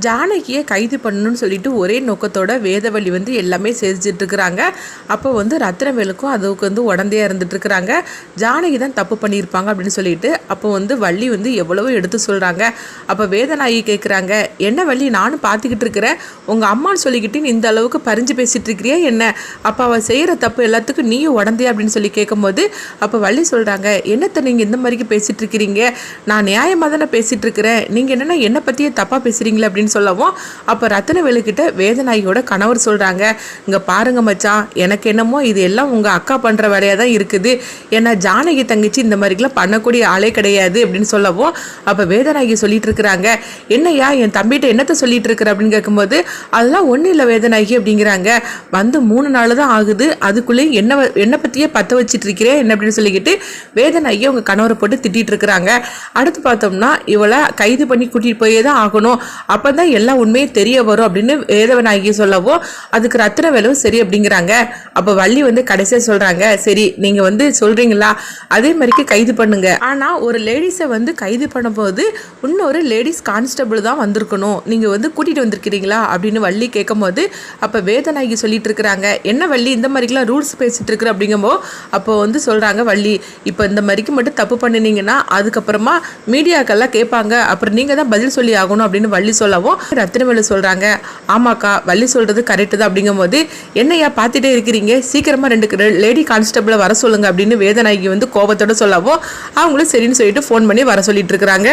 ஜானகியை கைது பண்ணணும்னு சொல்லிட்டு ஒரே நோக்கத்தோட வேதவழி வந்து எல்லாமே செஞ்சுட்டு இருக்கிறாங்க அப்போ வந்து ரத்னவேலுக்கும் அதுக்கு வந்து உடந்தையாக இருந்துட்டு இருக்கிறாங்க ஜானகி தான் தப்பு பண்ணியிருப்பாங்க அப்படின்னு சொல்லிட்டு அப்போ வந்து வள்ளி வந்து எவ்வளவோ எடுத்து சொல்கிறாங்க அப்போ வேதநாயகி கேட்குறாங்க என்ன வள்ளி நானும் பார்த்துக்கிட்டு இருக்கிறேன் உங்கள் அம்மான்னு சொல்லிக்கிட்டு நீ இந்த அளவுக்கு பறிஞ்சு பேசிட்டு இருக்கிறியா என்ன? அப்போ அவள் செய்கிற தப்பு எல்லாத்துக்கும் நீயும் உடந்தையா? அப்படின்னு சொல்லி கேட்கும்போது அப்போ வள்ளி சொல்கிறாங்க என்னத்தை நீங்கள் இந்த மாதிரிக்கு பேசிட்டு இருக்கிறீங்க நான் நியாயமாக தானே பேசிட்டு இருக்கிறேன் நீங்கள் என்னென்னா என்னை பற்றியே தப்பாக பேசுகிறீங்களே அப்படின்னு சொல்லவும் அப்போ ரத்னவேலுக்கிட்ட வேதநாயகியோட கணவர் சொல்கிறாங்க இங்கே பாருங்க மச்சான் எனக்கு என்னமோ இது எல்லாம் உங்கள் அக்கா பண்ணுற வேலையாக தான் இருக்குது. ஏன்னா ஜானகி தங்கச்சி இந்த மாதிரிலாம் பண்ணக்கூடிய ஆளே கிடையாது அப்படின்னு சொல்லவும் அப்போ வேதநாயகி சொல்லிட்டு இருக்கிறாங்க என்னய்யா என் தம்பிகிட்ட என்னத்தை சொல்லிட்டு இருக்கிற? அப்படின்னு கேட்கும்போது அதெல்லாம் ஒன்றும் இல்லை வேதநாயகி அப்படிங்கிறாங்க. வந்து மூணு நாள் தான் ஆகுது அதுக்குள்ளேயும் என்ன என்னை பற்றியே பற்ற வச்சுட்டு இருக்கிறேன் என்ன அப்படின்னு சொல்லிக்கிட்டு வேதநாயகி அவங்க கணவரை போட்டு திட்டிட்டு இருக்கிறாங்க. அடுத்து பார்த்தோம்னா இவளை கைது பண்ணி கூட்டிகிட்டு போயே தான் ஆகணும். அப்போ அப்போ தான் எல்லா உண்மையும் தெரிய வரும் அப்படின்னு வேதவநாயகி சொல்லவோ அதுக்கு ரத்னவேலும் சரி அப்படிங்கிறாங்க. அப்போ வள்ளி வந்து கடைசியாக சொல்கிறாங்க சரி நீங்கள் வந்து சொல்கிறீங்களா அதே மாதிரிக்கு கைது பண்ணுங்க. ஆனால் ஒரு லேடிஸை வந்து கைது பண்ணும்போது இன்னொரு லேடிஸ் கான்ஸ்டபிள் தான் வந்திருக்கணும். நீங்கள் வந்து கூட்டிகிட்டு வந்திருக்கிறீங்களா? அப்படின்னு வள்ளி கேட்கும்போது அப்போ வேதநாயகி சொல்லிட்டு இருக்கிறாங்க. என்ன வள்ளி இந்த மாதிரிக்கெலாம் ரூல்ஸ் பேசிகிட்டு இருக்கிற அப்படிங்கும்போ அப்போ வந்து சொல்கிறாங்க வள்ளி இப்போ இந்த மாதிரிக்கு மட்டும் தப்பு பண்ணினீங்கன்னா அதுக்கப்புறமா மீடியாக்கெல்லாம் கேட்பாங்க. அப்புறம் நீங்கள் தான் பதில் சொல்லி ஆகணும் அப்படின்னு வள்ளி சொல்லவும் ரத்தினவேலு சொல்கிறாங்க ஆமாக்கா வள்ளி சொல்கிறது கரெக்டு தான். அப்படிங்கும்போது என்னையா பார்த்துட்டே இருக்கிறீங்க? சீக்கிரமாக ரெண்டு லேடி கான்ஸ்டபிளை வர சொல்லுங்க அப்படின்னு வேதநாயகி வந்து கோபத்தோடு சொல்லவும் அவங்களும் சரின்னு சொல்லிட்டு ஃபோன் பண்ணி வர சொல்லிட்டு இருக்கிறாங்க.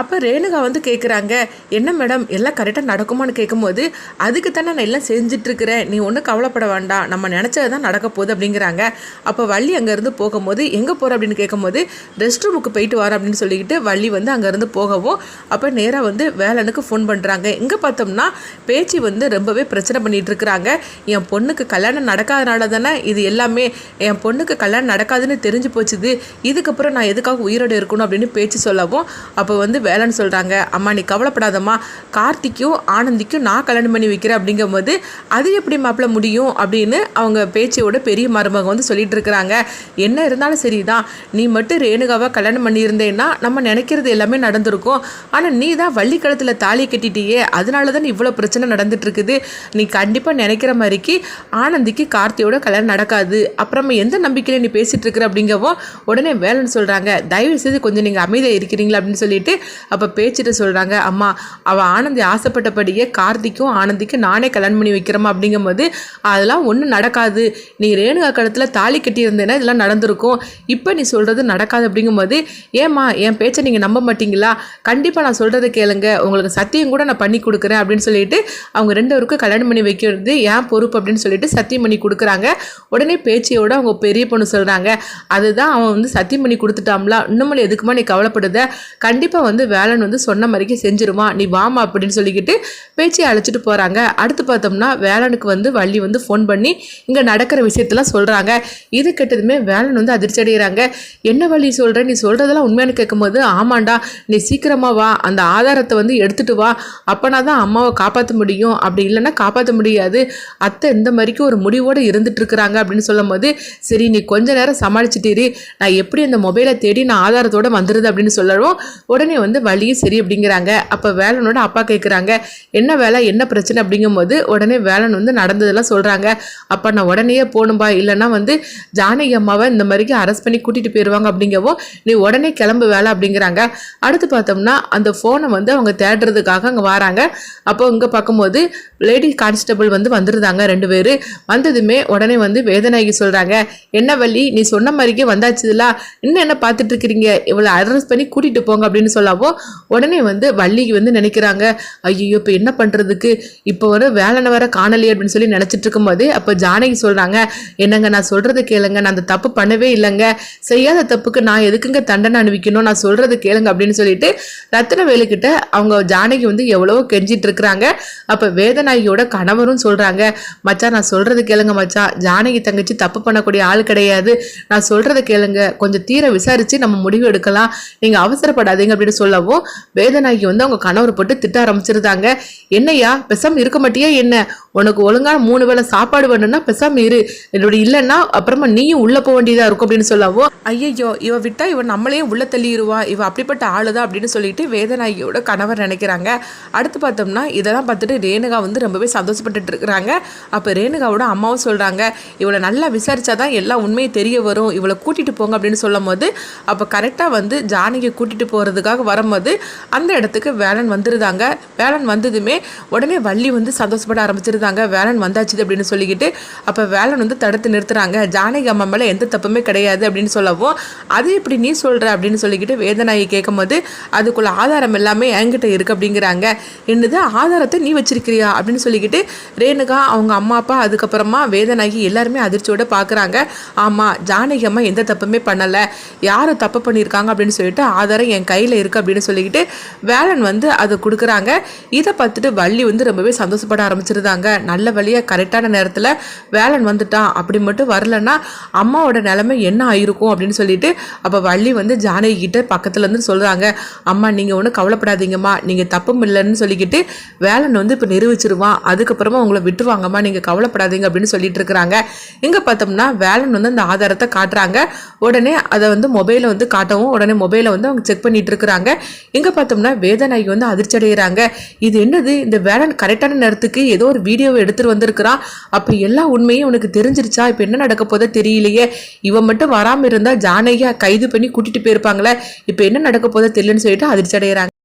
அப்போ ரேணுகா வந்து கேட்குறாங்க என்ன மேடம் எல்லாம் கரெக்டாக நடக்குமான்னு கேட்கும்போது அதுக்கு தானே நான் எல்லாம் செஞ்சுட்டு இருக்கிறேன். நீ ஒன்றும் கவலைப்பட வேண்டாம். நம்ம நினச்சது தான் நடக்க போகுது அப்படிங்கிறாங்க. அப்போ வள்ளி அங்கேருந்து போகும்போது எங்கே போகிற அப்படின்னு கேட்கும்போது ரெஸ்ட் ரூமுக்கு போயிட்டு வர அப்படின்னு சொல்லிக்கிட்டு வள்ளி வந்து அங்கேருந்து போகவும் அப்போ நேராக வந்து வேலனுக்கு ஃபோன் பண்ணுறாங்க எங்கே பார்த்தோம்னா பேச்சு வந்து ரொம்பவே பிரச்சனை பண்ணிட்டு இருக்கிறாங்க. என் பொண்ணுக்கு கல்யாணம் நடக்காதனால தானே இது எல்லாமே என் பொண்ணுக்கு கல்யாணம் நடக்காதுன்னு தெரிஞ்சு போச்சுது. இதுக்கப்புறம் நான் எதுக்காக உயிரோடு இருக்கணும் அப்படின்னு பேச்சு சொல்லவும் அப்போ வந்து வேலைன்னு சொல்கிறாங்க அம்மா நீ கவலைப்படாதம்மா. கார்த்திக்கும் ஆனந்திக்கும் நான் கல்யாணம் பண்ணி வைக்கிறேன். அப்படிங்கும்போது அது எப்படி மாப்பிள்ள முடியும்? அப்படின்னு அவங்க பேச்சையோட பெரிய மருமக வந்து சொல்லிட்டு இருக்கிறாங்க. என்ன இருந்தாலும் சரிதான். நீ மட்டும் ரேணுகாவை கல்யாணம் பண்ணியிருந்தேன்னா நம்ம நினைக்கிறது எல்லாமே நடந்திருக்கும். ஆனால் நீ தான் வள்ளிக்கழுத்தில் தாலி கட்டிட்டு பண்ணிட்டியே அதனால தான் இவ்வளோ பிரச்சனை நடந்துட்டு இருக்குது நீ கண்டிப்பாக நினைக்கிற மாதிரிக்கு ஆனந்திக்கு கார்த்தியோட கல்யாணம் நடக்காது. அப்புறமா எந்த நம்பிக்கையில் நீ பேசிகிட்டு இருக்கிற அப்படிங்கவோ உடனே வேலைன்னு சொல்கிறாங்க தயவு செய்து கொஞ்சம் நீங்கள் அமைதியாக இருக்கிறீங்களா? அப்படின்னு சொல்லிட்டு அப்போ பேச்சுட்டு சொல்கிறாங்க அம்மா அவள் ஆனந்தி ஆசைப்பட்டபடியே கார்த்திக்கும் ஆனந்திக்கும் நானே கல்யாணம் பண்ணி வைக்கிறோமா அப்படிங்கும்போது அதெல்லாம் ஒன்றும் நடக்காது. நீ ரேணுகா கழுத்தில் தாலி கட்டியிருந்தேன்னா இதெல்லாம் நடந்திருக்கும். இப்போ நீ சொல்கிறது நடக்காது அப்படிங்கும்போது ஏம்மா என் பேச்சை நீங்கள் நம்ப மாட்டீங்களா? கண்டிப்பாக நான் சொல்கிறத கேளுங்க. உங்களுக்கு சத்தியம் கூட நான் பண்ணி கொடுக்குறேன் அப்படின்னு சொல்லிட்டு அவங்க ரெண்டு பேருக்கும் கல்யாணம் பண்ணி வைக்கிறது ஏன் பொறுப்பு அப்படின்னு சொல்லிட்டு சத்தியம் பண்ணி கொடுக்குறாங்க. உடனே பேச்சியோட அவங்க பெரிய பொண்ணு சொல்கிறாங்க அதுதான் அவன் வந்து சத்தியம் பண்ணி கொடுத்துட்டாம்ல. இன்னமும் எதுக்குமா நீ கவலைப்படுத? கண்டிப்பாக வந்து வேலன் வந்து சொன்ன மாதிரிக்கு செஞ்சிருமா? நீ வாமா அப்படின்னு சொல்லிக்கிட்டு பேச்சியை அழைச்சிட்டு போகிறாங்க அடுத்து பார்த்தோம்னா வேலனுக்கு வந்து வள்ளி வந்து ஃபோன் பண்ணி இங்கே நடக்கிற விஷயத்தெல்லாம் சொல்கிறாங்க இது கெட்டதுமே வேலன் வந்து அதிர்ச்சி அடைகிறாங்க. என்ன வழி சொல்கிற நீ சொல்கிறதெல்லாம் உண்மையானு கேட்கும்போது ஆமாண்டா நீ சீக்கிரமாக வா. அந்த ஆதாரத்தை வந்து எடுத்துகிட்டு வா. அப்போனா தான் அம்மாவை காப்பாற்ற முடியும். அப்படி இல்லைன்னா காப்பாற்ற முடியாது. அத்தை இந்த மாதிரிக்கு ஒரு முடிவோடு இருந்துட்டு இருக்கிறாங்க அப்படின்னு சொல்லும் போது சரி நீ கொஞ்ச நேரம் சமாளிச்சிட்டீரு. நான் எப்படி அந்த மொபைலை தேடி நான் ஆதாரத்தோட வந்துடுது அப்படின்னு சொல்லவும் உடனே வந்து வழியும் சரி அப்படிங்கிறாங்க. அப்போ வேலனோட அப்பா கேட்குறாங்க என்ன வேலை? என்ன பிரச்சனை? அப்படிங்கும்போது உடனே வேலன் வந்து நடந்ததெல்லாம் சொல்கிறாங்க அப்போ நான் உடனே போகணும்பா இல்லைன்னா வந்து ஜானகி அம்மாவை இந்த மாதிரிக்கு அரெஸ்ட் பண்ணி கூட்டிகிட்டு போயிடுவாங்க அப்படிங்கவும் நீ உடனே கிளம்பு வேலை அப்படிங்கிறாங்க. அடுத்து பார்த்தோம்னா அந்த ஃபோனை வந்து அவங்க தேடுறதுக்காக அங்கே வராங்க. அப்போ இங்கே பார்க்கும்போது லேடி கான்ஸ்டபிள் வந்து வந்துருந்தாங்க ரெண்டு பேர். வந்ததுமே உடனே வந்து வேதநாயகி சொல்கிறாங்க என்ன வள்ளி நீ சொன்ன மாதிரிக்கே வந்தாச்சுதுல இன்னும் என்ன பார்த்துட்டு இருக்கிறீங்க? இவ்வளோ அரெஸ்ட் பண்ணி கூட்டிகிட்டு போங்க அப்படின்னு சொல்லவோ உடனே வந்து வள்ளிக்கு வந்து நினைக்கிறாங்க ஐயோ இப்போ என்ன பண்ணுறதுக்கு இப்போ ஒரு வேலைன வர காணலையே அப்படின்னு சொல்லி நினச்சிட்டு இருக்கும்போது அப்போ ஜானகி சொல்கிறாங்க என்னங்க நான் சொல்கிறது கேளுங்க நான் அந்த தப்பு பண்ணவே இல்லைங்க. செய்யாத தப்புக்கு நான் எதுக்குங்க தண்டனை அனுபவிக்கணும்? நான் சொல்கிறது கேளுங்க அப்படின்னு சொல்லிட்டு ரத்னவேலுக்கிட்ட அவங்க ஜானகி வந்து எவ்வளவோ கெஞ்சிட்டு இருக்கிறாங்க அப்ப வேதநாயகியோட கணவரும் சொல்றாங்க மச்சா நான் சொல்றது கேளுங்க மச்சான். ஜானகி தங்கச்சி தப்பு பண்ணக்கூடிய ஆள் கிடையாது. நான் சொல்கிறத கேளுங்க. கொஞ்சம் தீர விசாரிச்சு நம்ம முடிவு எடுக்கலாம். நீங்க அவசரப்படாதீங்க அப்படின்னு சொல்லவும் வேதநாயகி வந்து அவங்க கணவர் போட்டு திட்ட ஆரம்பிச்சிருந்தாங்க. என்னய்யா பெசாம இருக்க மாட்டியா என்ன? உனக்கு ஒழுங்கான மூணு வேளை சாப்பாடு வேணும்னா பெசாம இரு. என்னோட இல்லைன்னா அப்புறமா நீயும் உள்ள போக வேண்டியதா இருக்கும் அப்படின்னு சொல்லவும் ஐயையோ இவ விட்டா இவன் நம்மளையும் உள்ள தள்ளிடுவா இவ அப்படிப்பட்ட ஆளுதான் அப்படின்னு சொல்லிட்டு வேதநாயகியோட கணவர் நினைக்கிறாங்க. அடுத்து பார்த்தோம்னா இதெல்லாம் பார்த்துட்டு ரேணுகா வந்து ரொம்பவே சந்தோஷப்பட்டுட்டு இருக்கிறாங்க அப்போ ரேணுகாவோட அம்மாவும் சொல்கிறாங்க இவளை நல்லா விசாரிச்சாதான் எல்லா உண்மையும் தெரிய வரும். இவளை கூட்டிட்டு போங்க அப்படின்னு சொல்லும் போது அப்போ கரெக்டாக வந்து ஜானகியை கூட்டிகிட்டு போகிறதுக்காக வரும்போது அந்த இடத்துக்கு வேலன் வந்துருந்தாங்க வேலன் வந்ததுமே உடனே வள்ளி வந்து சந்தோஷப்பட ஆரம்பிச்சிருந்தாங்க. வேலன் வந்தாச்சு அப்படின்னு சொல்லிக்கிட்டு அப்போ வேலன் வந்து தடுத்து நிறுத்துறாங்க. ஜானகி அம்மா மேலே எந்த தப்புமே கிடையாது அப்படின்னு சொல்லவும் அது எப்படி நீ சொல்கிற அப்படின்னு சொல்லிக்கிட்டு வேதநாயகி கேட்கும்போது அதுக்குள்ள ஆதாரம் எல்லாமே என்கிட்ட இருக்குது அப்படிங்கிறாங்க. என்னது? ஆதாரத்தை நீ வச்சிருக்கிறியா? அப்படின்னு சொல்லிக்கிட்டு ரேணுகா அவங்க அம்மா அப்பா அதுக்கப்புறமா வேதனாகி எல்லாருமே அதிர்ச்சியோடு பார்க்குறாங்க ஆமாம் ஜானகி அம்மா எந்த தப்புமே பண்ணலை. யார் தப்பு பண்ணியிருக்காங்க அப்படின்னு சொல்லிட்டு ஆதாரம் என் கையில் இருக்குது அப்படின்னு சொல்லிக்கிட்டு வேலன் வந்து அதை கொடுக்குறாங்க. இதை பார்த்துட்டு வள்ளி வந்து ரொம்பவே சந்தோஷப்பட ஆரம்பிச்சிருந்தாங்க. நல்ல வழியாக கரெக்டான நேரத்தில் வேலன் வந்துட்டான். அப்படி மட்டும் வரலன்னா அம்மாவோட நிலைமை என்ன ஆயிருக்கும் அப்படின்னு சொல்லிட்டு அப்போ வள்ளி வந்து ஜானகி கிட்ட பக்கத்துலேருந்து சொல்கிறாங்க அம்மா நீங்கள் ஒன்றும் கவலைப்படாதீங்கம்மா. நீங்கள் தப்பும் இல்லை. இல்லைன்னு சொல்லிக்கிட்டு வேலன் வந்து இப்போ நிரூபிச்சிருவான். அதுக்கப்புறமா உங்களை விட்டுருவாங்கம்மா நீங்கள் கவலைப்படாதீங்க அப்படின்னு சொல்லிட்டு இருக்கிறாங்க. இங்கே பார்த்தோம்னா வேலன் வந்து அந்த ஆதாரத்தை காட்டுறாங்க. உடனே அதை வந்து மொபைலை வந்து காட்டவும் உடனே மொபைலை வந்து அவங்க செக் பண்ணிட்டு இருக்கிறாங்க. இங்கே பார்த்தோம்னா வேதநாயகி வந்து அதிர்ச்சி அடைகிறாங்க இது என்னது? இந்த வேலன் கரெக்டான நேரத்துக்கு ஏதோ ஒரு வீடியோவை எடுத்துகிட்டு வந்திருக்கிறான். அப்போ எல்லா உண்மையும் உனக்கு தெரிஞ்சிருச்சா? இப்போ என்ன நடக்க போதோ தெரியலையே. இவன் மட்டும் வராமல் இருந்தால் ஜானகியா கைது பண்ணி கூட்டிகிட்டு போயிருப்பாங்களே. இப்போ என்ன நடக்க போதோ தெரியலன்னு சொல்லிட்டு அதிர்ச்சி அடைகிறாங்க